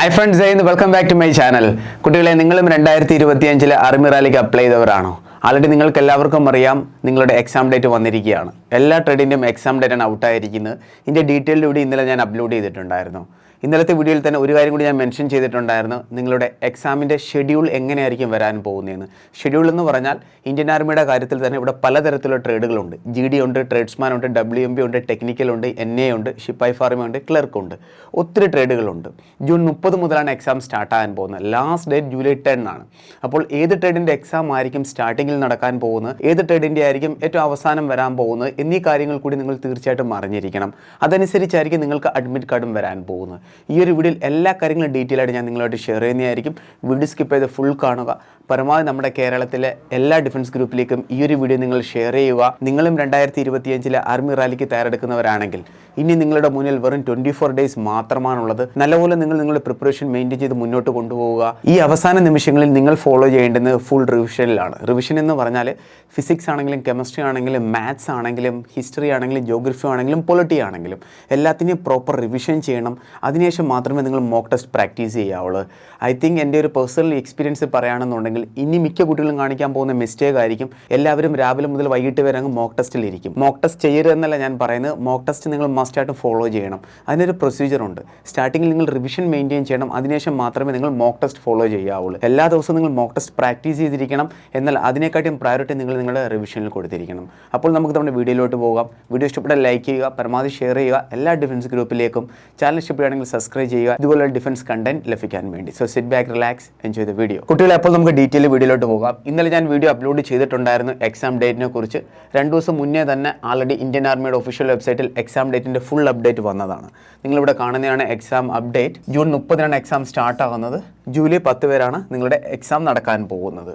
Hi friends ഇന്ന് welcome back to my channel കുട്ടികളെ നിങ്ങളും രണ്ടായിരത്തി ഇരുപത്തി അഞ്ചിലെ ആർമി റാലിക്ക് അപ്ലൈ ചെയ്തവരാണോ ആൾറെഡി നിങ്ങൾക്ക് എല്ലാവർക്കും അറിയാം നിങ്ങളുടെ എക്സാം ഡേറ്റ് വന്നിരിക്കുകയാണ്. എല്ലാ ട്രേഡിന്റെയും എക്സാം ഡേറ്റാണ് ഔട്ടായിരിക്കുന്നത് ഇതിന്റെ ഡീറ്റെയിൽ കൂടി ഇന്നലെ ഞാൻ അപ്ലോഡ് ചെയ്തിട്ടുണ്ടായിരുന്നു. ഇന്നലത്തെ വീഡിയോയിൽ തന്നെ ഒരു കാര്യം കൂടി ഞാൻ മെൻഷൻ ചെയ്തിട്ടുണ്ടായിരുന്നു. നിങ്ങളുടെ എക്സാമിന്റെ ഷെഡ്യൂൾ എങ്ങനെയായിരിക്കും വരാൻ പോകുന്നതെന്ന്. ഷെഡ്യൂൾ എന്ന് പറഞ്ഞാൽ ഇന്ത്യൻ ആർമിയുടെ കാര്യത്തിൽ തന്നെ ഇവിടെ പലതരത്തിലുള്ള ട്രേഡുകളുണ്ട് ജി ഡി ഉണ്ട് ട്രേഡ്സ്മാൻ ഉണ്ട് ഡബ്ല്യു എം ബി ഉണ്ട് ടെക്നിക്കൽ ഉണ്ട് എൻ എ ഉണ്ട് ഷിപ്പായി ഫാർമ ഉണ്ട് ക്ലർക്ക് ഉണ്ട്. ഒത്തിരി ട്രേഡുകളുണ്ട് ജൂൺ മുപ്പത് മുതലാണ് എക്സാം സ്റ്റാർട്ട് ആകാൻ പോകുന്നത്. ലാസ്റ്റ് ഡേറ്റ് ജൂലൈ ടെൻ ആണ്. അപ്പോൾ ഏത് ട്രേഡിന്റെ എക്സാം ആയിരിക്കും സ്റ്റാർട്ടിങ്ങിൽ നടക്കാൻ പോകുന്നത്? ഏത് ട്രേഡിന്റെ ആയിരിക്കും ഏറ്റവും അവസാനം വരാൻ പോകുന്നത്? എന്നീ കാര്യങ്ങൾ കൂടി നിങ്ങൾ തീർച്ചയായിട്ടും അറിഞ്ഞിരിക്കണം. അതനുസരിച്ചായിരിക്കും നിങ്ങൾക്ക് അഡ്മിറ്റ് കാർഡും വരാൻ പോകുന്നത്. ഈ ഒരു വീഡിയോയിൽ എല്ലാ കാര്യങ്ങളും ഡീറ്റെയിൽ ആയിട്ട് ഞാൻ നിങ്ങളായിട്ട് ഷെയർ ചെയ്യുന്നതായിരിക്കും. വീഡിയോ സ്കിപ്പ് ചെയ്ത് ഫുൾ കാണുക. പരമാവധി നമ്മുടെ കേരളത്തിലെ എല്ലാ ഡിഫൻസ് ഗ്രൂപ്പിലേക്കും ഈ ഒരു വീഡിയോ നിങ്ങൾ ഷെയർ ചെയ്യുക. നിങ്ങളും രണ്ടായിരത്തി ഇരുപത്തിയഞ്ചിലെ ആർമി റാലിക്ക് തയ്യാറെടുക്കുന്നവരാണെങ്കിൽ ഇനി നിങ്ങളുടെ മുന്നിൽ വെറും ട്വന്റി ഫോർ ഡേയ്സ് മാത്രമാണുള്ളത്. നല്ലപോലെ നിങ്ങൾ നിങ്ങളുടെ പ്രിപ്പറേഷൻ മെയിന്റെയിൻ ചെയ്ത് മുന്നോട്ട് കൊണ്ടുപോവുക. ഈ അവസാന നിമിഷങ്ങളിൽ നിങ്ങൾ ഫോളോ ചെയ്യേണ്ടത് ഫുൾ റിവിഷനിലാണ് റിവിഷൻ എന്ന് പറഞ്ഞാൽ ഫിസിക്സ് ആണെങ്കിലും കെമിസ്ട്രി ആണെങ്കിലും മാത്സ് ആണെങ്കിലും ഹിസ്റ്ററി ആണെങ്കിലും ജോഗ്രഫി ആണെങ്കിലും പൊളിറ്റി ആണെങ്കിലും എല്ലാത്തിനെയും പ്രോപ്പർ റിവിഷൻ ചെയ്യണം. അതിനുശേഷം മാത്രമേ നിങ്ങൾ മോക്ക് ടെസ്റ്റ് പ്രാക്ടീസ് ചെയ്യാവുള്ളൂ. ഐ തിങ്ക് എന്റെ ഒരു പേഴ്സണൽ എക്സ്പീരിയൻസ് പറയുകയാണെന്നുണ്ടെങ്കിൽ ഇനി മിക്ക കുട്ടികളും കാണിക്കാൻ പോകുന്ന മിസ്റ്റേക്ക് ആയിരിക്കും. എല്ലാവരും രാവിലെ മുതൽ വൈകിട്ട് വരെ അങ്ങ് മോക്ക് ടെസ്റ്റിൽ ഇരിക്കും. മോക്ക് ടെസ്റ്റ് ചെയ്യരുതെന്നല്ല ഞാൻ പറയുന്നത്. മോക്ക് ടെസ്റ്റ് നിങ്ങൾ മസ്റ്റായിട്ട് ഫോളോ ചെയ്യണം. അതിനൊരു പ്രൊസീജിയർ ഉണ്ട്. സ്റ്റാർട്ടിങ്ങിൽ നിങ്ങൾ റിവിഷൻ മെയിന്റെയിൻ ചെയ്യണം. അതിനുശേഷം മാത്രമേ നിങ്ങൾ മോക്ക് ടെസ്റ്റ് ഫോളോ ചെയ്യാവുള്ളൂ. എല്ലാ ദിവസവും നിങ്ങൾ മോക്ക് ടെസ്റ്റ് പ്രാക്ടീസ് ചെയ്തിരിക്കണം. എന്നാൽ അതിനെക്കാട്ടിയും പ്രയോറിറ്റി നിങ്ങൾ നിങ്ങളുടെ റിവിഷനിൽ കൊടുത്തിരിക്കണം. അപ്പോൾ നമുക്ക് നമ്മുടെ വീഡിയോയിലോട്ട് പോകാം. വീഡിയോ ഇഷ്ടപ്പെട്ടാൽ ലൈക്ക് ചെയ്യുക പരമാവധി ഷെയർ ചെയ്യുക. എല്ലാ ഡിഫൻസ് ഗ്രൂപ്പിലേക്കും ചാനൽ ഇഷ്ടപ്പെടുകയാണെങ്കിൽ സബ്സ്ക്രൈബ് ചെയ്യുക. ഇതുപോലുള്ള ഡിഫൻസ് കണ്ടന്റ് ലഭിക്കാൻ വേണ്ടി. So sit back relax enjoy the video കുട്ടികളെ അപ്പോൾ നമുക്ക് ഡീറ്റെയിൽ വീഡിയോയിലോട്ട് പോകാം. ഇന്നലെ ഞാൻ വീഡിയോ അപ്ലോഡ് ചെയ്തിട്ടുണ്ടായിരുന്നു എക്സാം ഡേറ്റിനെ കുറിച്ച്. രണ്ട് ദിവസം മുന്നേ തന്നെ ആൾറെഡി ഇന്ത്യൻ ആർമിയുടെ ഒഫീഷ്യൽ വെബ്സൈറ്റിൽ എക്സാം ഡേറ്റിന്റെ ഫുൾ അപ്ഡേറ്റ് വന്നതാണ്. നിങ്ങളിവിടെ കാണുന്നതാണ് എക്സാം അപ്ഡേറ്റ് ജൂൺ മുപ്പതിനാണ് എക്സാം സ്റ്റാർട്ട് ആകുന്നത്. ജൂലൈ പത്ത് പേരാണ് നിങ്ങളുടെ എക്സാം നടക്കാൻ പോകുന്നത്.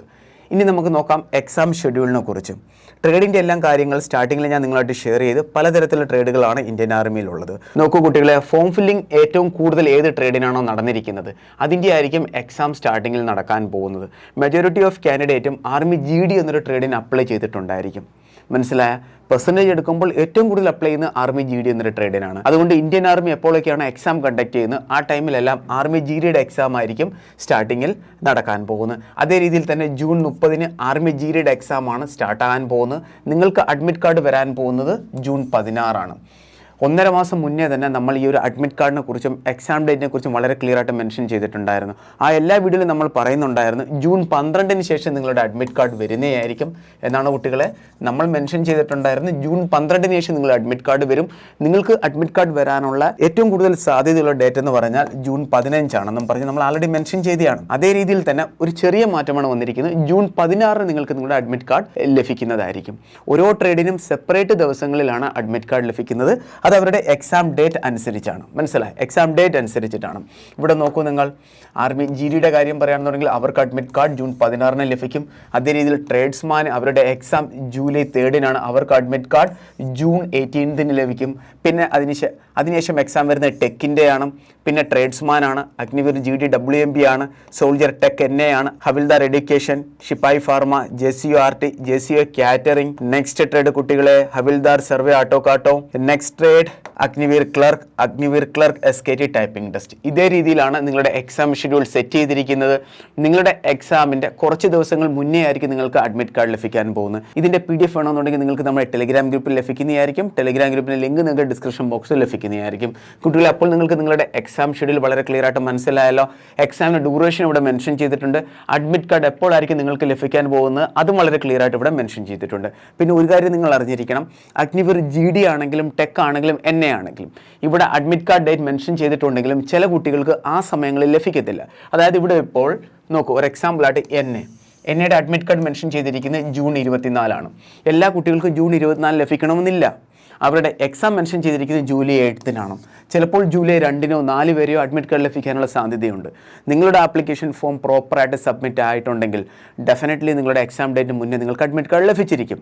ഇനി നമുക്ക് നോക്കാം എക്സാം ഷെഡ്യൂളിനെ കുറിച്ച്. ട്രേഡിന്റെ എല്ലാം കാര്യങ്ങൾ സ്റ്റാർട്ടിങ്ങിൽ ഞാൻ നിങ്ങളായിട്ട് ഷെയർ ചെയ്ത് പലതരത്തിലുള്ള ട്രേഡുകളാണ് ഇന്ത്യൻ ആർമിയിലുള്ളത്. നോക്കൂ കുട്ടികളെ ഫോം ഫില്ലിംഗ് ഏറ്റവും കൂടുതൽ ഏത് ട്രേഡിനാണോ നടന്നിരിക്കുന്നത് അതിന്റെ ആയിരിക്കും എക്സാം സ്റ്റാർട്ടിങ്ങിൽ നടക്കാൻ പോകുന്നത്. മെജോറിറ്റി ഓഫ് കാൻഡിഡേറ്റും ആർമി ജി ഡി എന്നൊരു ട്രേഡിന് അപ്ലൈ ചെയ്തിട്ടുണ്ടായിരിക്കും. മനസ്സിലായ? പെർസെന്റേജ് എടുക്കുമ്പോൾ ഏറ്റവും കൂടുതൽ അപ്ലൈ ചെയ്യുന്ന ആർമി ജി ഡി എന്നൊരു ട്രേഡിനാണ് അതുകൊണ്ട് ഇന്ത്യൻ ആർമി എപ്പോഴൊക്കെയാണ് എക്സാം കണ്ടക്ട് ചെയ്യുന്നത് ആ ടൈമിലെല്ലാം ആർമി ജി ഡിയുടെ എക്സാം ആയിരിക്കും സ്റ്റാർട്ടിങ്ങിൽ നടക്കാൻ പോകുന്നത്. അതേ രീതിയിൽ തന്നെ ജൂൺ മുപ്പതിന് ആർമി ജി ഗ്രേഡ് എക്സാമാണ് സ്റ്റാർട്ടാകാൻ പോകുന്നത്. നിങ്ങൾക്ക് അഡ്മിറ്റ് കാർഡ് വരാൻ പോകുന്നത് ജൂൺ പതിനാറാണ്. ഒന്നര മാസം മുന്നേ തന്നെ നമ്മൾ ഈ ഒരു അഡ്മിറ്റ് കാർഡിനെ കുറിച്ചും എക്സാം ഡേറ്റിനെ കുറിച്ചും വളരെ ക്ലിയർ ആയിട്ട് മെൻഷൻ ചെയ്തിട്ടുണ്ടായിരുന്നു. ആ എല്ലാ വീഡിയോയിലും നമ്മൾ പറയുന്നുണ്ടായിരുന്നു ജൂൺ പന്ത്രണ്ടിന് ശേഷം നിങ്ങളുടെ അഡ്മിറ്റ് കാർഡ് വരുന്നതായിരിക്കും എന്നാണ് കുട്ടികളെ നമ്മൾ മെൻഷൻ ചെയ്തിട്ടുണ്ടായിരുന്നു. ജൂൺ പന്ത്രണ്ടിന് ശേഷം നിങ്ങൾ അഡ്മിറ്റ് കാർഡ് വരും. നിങ്ങൾക്ക് അഡ്മിറ്റ് കാർഡ് വരാനുള്ള ഏറ്റവും കൂടുതൽ സാധ്യതയുള്ള ഡേറ്റ് എന്ന് പറഞ്ഞാൽ ജൂൺ പതിനഞ്ചാണെന്നും പറഞ്ഞ് നമ്മൾ ആൾറെഡി മെൻഷൻ ചെയ്തതാണ്. അതേ രീതിയിൽ തന്നെ ഒരു ചെറിയ മാറ്റമാണ് വന്നിരിക്കുന്നത്. ജൂൺ പതിനാറിന് നിങ്ങൾക്ക് നിങ്ങളുടെ അഡ്മിറ്റ് കാർഡ് ലഭിക്കുന്നതായിരിക്കും. ഓരോ ട്രേഡിനും സെപ്പറേറ്റ് ദിവസങ്ങളിലാണ് അഡ്മിറ്റ് കാർഡ് ലഭിക്കുന്നത്. അത് അവരുടെ എക്സാം ഡേറ്റ് അനുസരിച്ചാണ്. മനസ്സിലായി? എക്സാം ഡേറ്റ് അനുസരിച്ചിട്ടാണ്. ഇവിടെ നോക്കൂ നിങ്ങൾ. ആർമി ജി ഡിയുടെ കാര്യം പറയുകയാണെന്നുണ്ടെങ്കിൽ അവർക്ക് അഡ്മിറ്റ് കാർഡ് ജൂൺ പതിനാറിന് ലഭിക്കും. അതേ രീതിയിൽ ട്രേഡ്സ്മാൻ അവരുടെ എക്സാം ജൂലൈ തേർഡിനാണ് അവർക്ക് അഡ്മിറ്റ് കാർഡ് ജൂൺ എയ്റ്റീൻത്തിന് ലഭിക്കും. പിന്നെ അതിനുശേ അതിനുശേഷം എക്സാം വരുന്നത് ടെക്കിന്റെ ആണ് പിന്നെ ട്രേഡ്സ്മാൻ ആണ് Agniveer G D W M B ആണ് സോൾജർ ടെക് എൻ എ ആണ് havildar education sepoy pharma J C O R T J C O catering next trade കുട്ടികളെ havildar survey auto carto next trade Agniveer clerk Agniveer clerk S K T typing test ഇതേ രീതിയിലാണ് നിങ്ങളുടെ exam schedule set ചെയ്തിരിക്കുന്നത്. നിങ്ങളുടെ എക്സാമിന്റെ കുറച്ച് ദിവസങ്ങൾ മുന്നേ ആയിരിക്കും നിങ്ങൾക്ക് അഡ്മിറ്റ് കാർഡ് ലഭിക്കാൻ പോകുന്നത്. ഇതിന്റെ പി ഡി എഫ് വേണമെന്നുണ്ടെങ്കിൽ നിങ്ങൾക്ക് നമ്മുടെ ടെലിഗ്രാം ഗ്രൂപ്പിൽ ലഭിക്കുന്നതായിരിക്കും. ടെലിഗ്രാം ഗ്രൂപ്പിന്റെ ലിങ്ക് നിങ്ങൾക്ക് ഡിസ്ക്രിപ്ഷൻ ബോക്സിൽ ലഭിക്കുന്നതായിരിക്കും. കുട്ടികളെ അപ്പോൾ നിങ്ങൾക്ക് നിങ്ങളുടെ എക്സാം ഷെഡ്യൂൾ വളരെ ക്ലിയർ ആയിട്ട് മനസ്സിലായല്ലോ. എക്സാമിന്റെ ഡ്യൂറേഷൻ ഇവിടെ മെൻഷൻ ചെയ്തിട്ടുണ്ട്. അഡ്മിറ്റ് കാർഡ് എപ്പോഴായിരിക്കും നിങ്ങൾക്ക് ലഭിക്കാൻ പോകുന്നത്? അതും വളരെ ക്ലിയർ ആയിട്ട് ഇവിടെ മെൻഷൻ ചെയ്തിട്ടുണ്ട്. പിന്നെ ഒരു കാര്യം നിങ്ങൾ അറിഞ്ഞിരിക്കണം. അഗ്നിവീർ ജി ഡി ആണെങ്കിലും ടെക് ആണെങ്കിലും എൻ എ ആണെങ്കിലും ഇവിടെ അഡ്മിറ്റ് കാർഡ് ഡേറ്റ് മെൻഷൻ ചെയ്തിട്ടുണ്ടെങ്കിലും ചില കുട്ടികൾക്ക് ആ സമയങ്ങളിൽ ലഭിക്കത്തില്ല. അതായത് ഇവിടെ ഇപ്പോൾ നോക്കൂ ഒരു എക്സാമ്പിളായിട്ട് എൻ എ എൻ എയുടെ അഡ്മിറ്റ് കാർഡ് മെൻഷൻ ചെയ്തിരിക്കുന്നത് ജൂൺ ഇരുപത്തിനാലാണ്. എല്ലാ കുട്ടികൾക്കും ജൂൺ ഇരുപത്തിനാല് ലഭിക്കണമെന്നില്ല. അവരുടെ എക്സാം മെൻഷൻ ചെയ്തിരിക്കുന്നത് ജൂലൈ എയ്ത്തിനാണ് ചിലപ്പോൾ ജൂലൈ രണ്ടിനോ നാല് വരെയോ അഡ്മിറ്റ് കാർഡ് ലഭിക്കാനുള്ള സാധ്യതയുണ്ട്. നിങ്ങളുടെ ആപ്ലിക്കേഷൻ ഫോം പ്രോപ്പറായിട്ട് സബ്മിറ്റ് ആയിട്ടുണ്ടെങ്കിൽ ഡെഫിനറ്റ്ലി നിങ്ങളുടെ എക്സാം ഡേറ്റിന് മുന്നേ നിങ്ങൾക്ക് അഡ്മിറ്റ് കാർഡ് ലഭിച്ചിരിക്കും.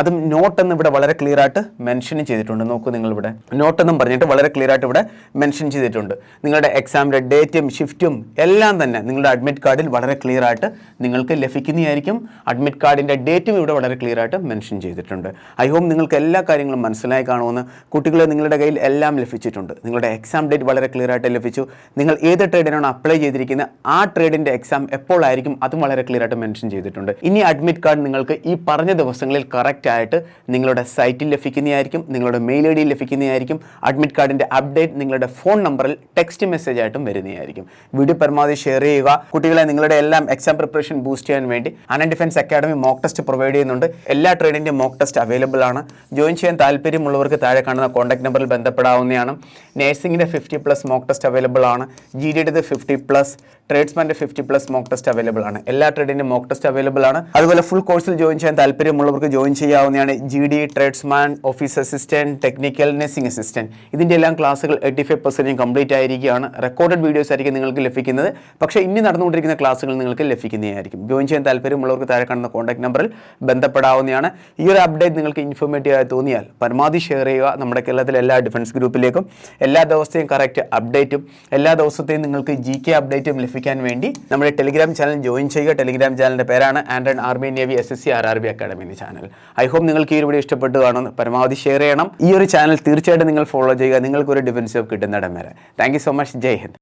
അതും നോട്ട് എന്ന് ഇവിടെ വളരെ ക്ലിയർ ആയിട്ട് മെൻഷൻ ചെയ്തിട്ടുണ്ട്. നോക്കൂ നിങ്ങൾ ഇവിടെ നോട്ട് എന്നും പറഞ്ഞിട്ട് വളരെ ക്ലിയർ ആയിട്ട് ഇവിടെ മെൻഷൻ ചെയ്തിട്ടുണ്ട്. നിങ്ങളുടെ എക്സാമിന്റെ ഡേറ്റും ഷിഫ്റ്റും എല്ലാം തന്നെ നിങ്ങളുടെ അഡ്മിറ്റ് കാർഡിൽ വളരെ ക്ലിയർ ആയിട്ട് നിങ്ങൾക്ക് ലഭിക്കുന്നതായിരിക്കും. അഡ്മിറ്റ് കാർഡിന്റെ ഡേറ്റും ഇവിടെ വളരെ ക്ലിയർ ആയിട്ട് മെൻഷൻ ചെയ്തിട്ടുണ്ട്. ഐ ഹോപ്പ് നിങ്ങൾക്ക് എല്ലാ കാര്യങ്ങളും മനസ്സിലായി കാണുമെന്ന് കുട്ടികളെ നിങ്ങളുടെ കയ്യിൽ എല്ലാം ലഭിച്ചിട്ടുണ്ട്. നിങ്ങളുടെ എക്സാം ഡേറ്റ് വളരെ ക്ലിയർ ആയിട്ട് ലഭിച്ചു. നിങ്ങൾ ഏത് ട്രേഡിനാണ് അപ്ലൈ ചെയ്തിരിക്കുന്നത്? ആ ട്രേഡിന്റെ എക്സാം എപ്പോഴായിരിക്കും അതും വളരെ ക്ലിയർ ആയിട്ട് മെൻഷൻ ചെയ്തിട്ടുണ്ട്. ഇനി അഡ്മിറ്റ് കാർഡ് നിങ്ങൾക്ക് ഈ പറഞ്ഞ ദിവസങ്ങളിൽ കറക്റ്റ് ആയിട്ട് നിങ്ങളുടെ സൈറ്റിൽ ലഭിക്കുന്നതായിരിക്കും നിങ്ങളുടെ മെയിൽ ഐ ഡിയിൽ ലഭിക്കുന്നതായിരിക്കും അഡ്മിറ്റ് കാർഡിന്റെ അപ്ഡേറ്റ് നിങ്ങളുടെ ഫോൺ നമ്പറിൽ ടെക്സ്റ്റ് മെസ്സേജ് ആയിട്ടും വരുന്നതായിരിക്കും. വീഡിയോ പരമാവധി ഷെയർ ചെയ്യുക. കുട്ടികളെ നിങ്ങളുടെ എല്ലാം എക്സാം പ്രിപ്പറേഷൻ ബൂസ്റ്റ് ചെയ്യാൻ വേണ്ടി അനൻ defence academy mock test provide ചെയ്യുന്നുണ്ട്. എല്ലാ ട്രേഡിന്റെയും മോക്ക് ടെസ്റ്റ് അവൈലബിൾ ആണ്. ജോയിൻ ചെയ്യാൻ താല്പര്യമുള്ളവർക്ക് താഴെ കാണുന്ന കോൺടാക്ട് നമ്പറിൽ ബന്ധപ്പെടാവുന്നതാണ്. നേഴ്സിംഗിന്റെ fifty plus mock test available ആണ്. ജി ഡിയുടെ fifty plus ട്രേഡ്സ്മാന്റെ fifty plus mock test available ആണ്. എല്ലാ ട്രേഡിന്റെ മോക്ക് ടെസ്റ്റ് അവൈലബിൾ ആണ്. അതുപോലെ ഫുൾ കോഴ്സിൽ ജോയിൻ ചെയ്യാൻ താല്പര്യമുള്ളവർക്ക് ജോയിൻ ചെയ്യാവുന്നതാണ് G D tradesman office assistant technical nursing assistant ഇതിന്റെ എല്ലാം ക്ലാസ്സുകൾ എയ്റ്റി ഫൈവ് പെർസെന്റ് കംപ്ലീറ്റ് ആയിരിക്കുകയാണ്. റെക്കോർഡഡ് വീഡിയോസ് ആയിരിക്കും നിങ്ങൾക്ക് ലഭിക്കുന്നത്. പക്ഷേ ഇനി നടന്നുകൊണ്ടിരിക്കുന്ന ക്ലാസ്സുകൾ നിങ്ങൾക്ക് ലഭിക്കുന്നതായിരിക്കും. ജോയിൻ ചെയ്യാൻ താല്പര്യമുള്ളവർക്ക് താഴെ കാണുന്ന കോൺടാക്ട് നമ്പറിൽ ബന്ധപ്പെടാവുന്നതാണ്. ഈ ഒരു അപ്ഡേറ്റ് നിങ്ങൾക്ക് ഇൻഫോർമേറ്റീവ് ആയി തോന്നിയാൽ പരമാവധി ഷെയർ ചെയ്യുക. നമ്മുടെ കേരളത്തിലെ എല്ലാ ഡിഫൻസ് ഗ്രൂപ്പിലേക്കും എല്ലാ ദിവസത്തെയും കറക്റ്റ് അപ്ഡേറ്റും എല്ലാ ദിവസത്തെയും നിങ്ങൾക്ക് ജി കെ അപ്ഡേറ്റും ലഭിക്കാൻ വേണ്ടി നമ്മുടെ ടെലിഗ്രാം ചാനൽ ജോയിൻ ചെയ്യുക. ടെലിഗ്രാം ചാനലിന്റെ പേരാണ് and army navy S S C R R B academy എന്ന ചാനൽ ഐ ഹോപ്പ് നിങ്ങൾക്ക് ഈ വീഡിയോ ഇഷ്ടപ്പെട്ടു കാണും പരമാവധി ഷെയർ ചെയ്യണം. ഈ ഒരു ചാനൽ തീർച്ചയായിട്ടും നിങ്ങൾ ഫോളോ ചെയ്യുക. നിങ്ങൾക്ക് ഒരു ഡിഫൻസീവ് കിട്ടുന്നിടം വരെ. Thank so much Jai Hind.